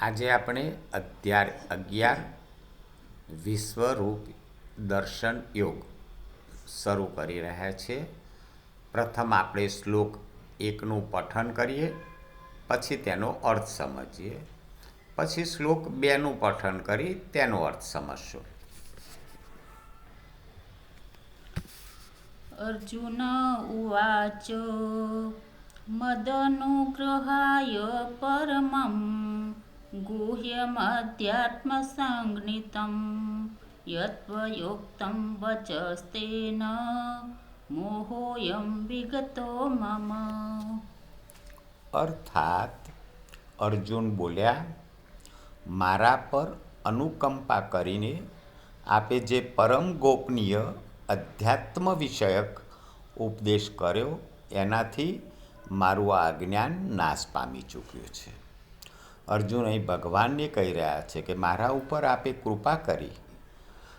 આજે આપણે અધ્યાર અગિયાર વિશ્વરૂપ દર્શન યોગ શરૂ કરી રહ્યા છીએ પ્રથમ આપણે શ્લોક એકનું પઠન કરીએ, પછી તેનો અર્થ સમજીએ. પછી શ્લોક બેનું પઠન કરી તેનો અર્થ સમજશું. અર્જુન ઉવાચો, મદનુગ્રહાય પરમ गुह्यमध्यात्मसङ्गीतं यत्त्वयोक्तं वचस्तेन मोहोऽयं विगतो मम અર્થાત અર્જુન બોલ્યા મારા પર અનુકંપા કરીને આપે જે પરમ ગોપનીય અધ્યાત્મ વિષયક ઉપદેશ કર્યો એનાથી મારું આ અજ્ઞાન નાશ પામી ચૂક્યું છે અર્જુન અહીં ભગવાનને કહી રહ્યા છે કે મારા ઉપર આપે કૃપા કરી.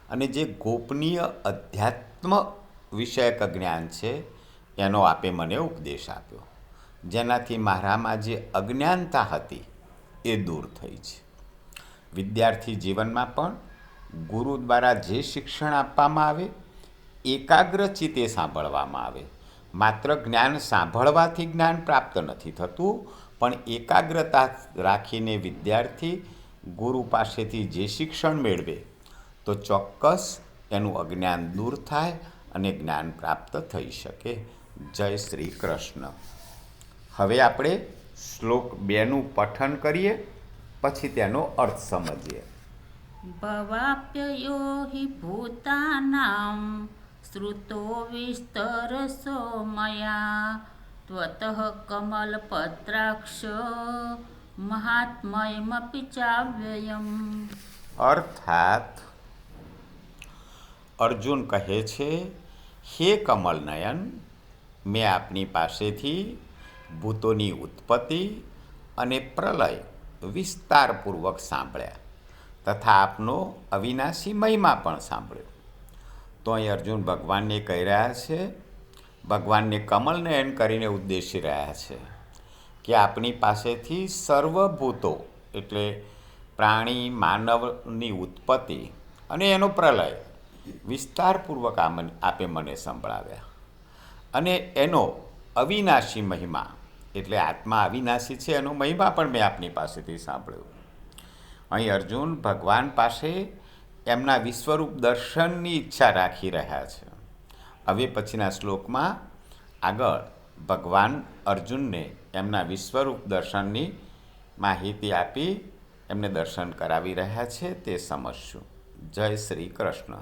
અને જે ગોપનીય અધ્યાત્મ વિષયક જ્ઞાન છે, એનો આપે મને ઉપદેશ આપ્યો. જેનાથી મારામાં જે અજ્ઞાનતા હતી, એ દૂર થઈ છે. વિદ્યાર્થી જીવનમાં પણ ગુરુ દ્વારા જે શિક્ષણ આપવામાં આવે, એકાગ્ર ચિત્તે સાંભળવામાં આવે. માત્ર જ્ઞાન સાંભળવાથી જ્ઞાન પ્રાપ્ત નથી થતું પણ એકાગ્રતા રાખીને વિદ્યાર્થી ગુરુ પાસેથી જે શિક્ષણ મેળવે, તો ચોક્કસ એનું અજ્ઞાન દૂર થાય અને જ્ઞાન પ્રાપ્ત થઈ શકે. જય શ્રી કૃષ્ણ. હવે આપણે શ્લોક બેનું પઠન કરીએ, પછી તેનો અર્થ સમજીએ. ભવાપ્યયો હિ ભૂતાનામ, શ્રુતો વિસ્તરસો મયા ત્વત કમલપત્રાક્ષ મહાત્મયમપી ચાવ્યયમ અર્થાત અર્જુન કહે છે હે કમલનયન મેં આપની પાસેથી ભૂતોની ઉત્પત્તિ અને પ્રલય વિસ્તારપૂર્વક સાંભળ્યા તથા આપનો અવિનાશી મહિમા પણ સાંભળ્યો તો અહીં અર્જુન ભગવાનને કહી રહ્યા છે ભગવાનને કમલનયન કરીને ઉદ્દેશી રહ્યા છે કે આપણી પાસેથી સર્વભૂતો, એટલે પ્રાણી, માનવની ઉત્પત્તિ અને એનો પ્રલય વિસ્તારપૂર્વક આપે મને સંભળાવ્યા. અને એનો અવિનાશી મહિમા, એટલે આત્મા અવિનાશી છે એનો મહિમા પણ મેં આપની પાસેથી સાંભળ્યો. અહીં અર્જુન ભગવાન પાસે એમના વિશ્વરૂપ દર્શનની ઈચ્છા રાખી રહ્યા છે. હવે પછીના શ્લોકમાં આગળ ભગવાન અર્જુનને એમના વિશ્વરૂપ દર્શનની માહિતી આપી એમને દર્શન કરાવી રહ્યા છે તે સમજશું. જય શ્રી કૃષ્ણ.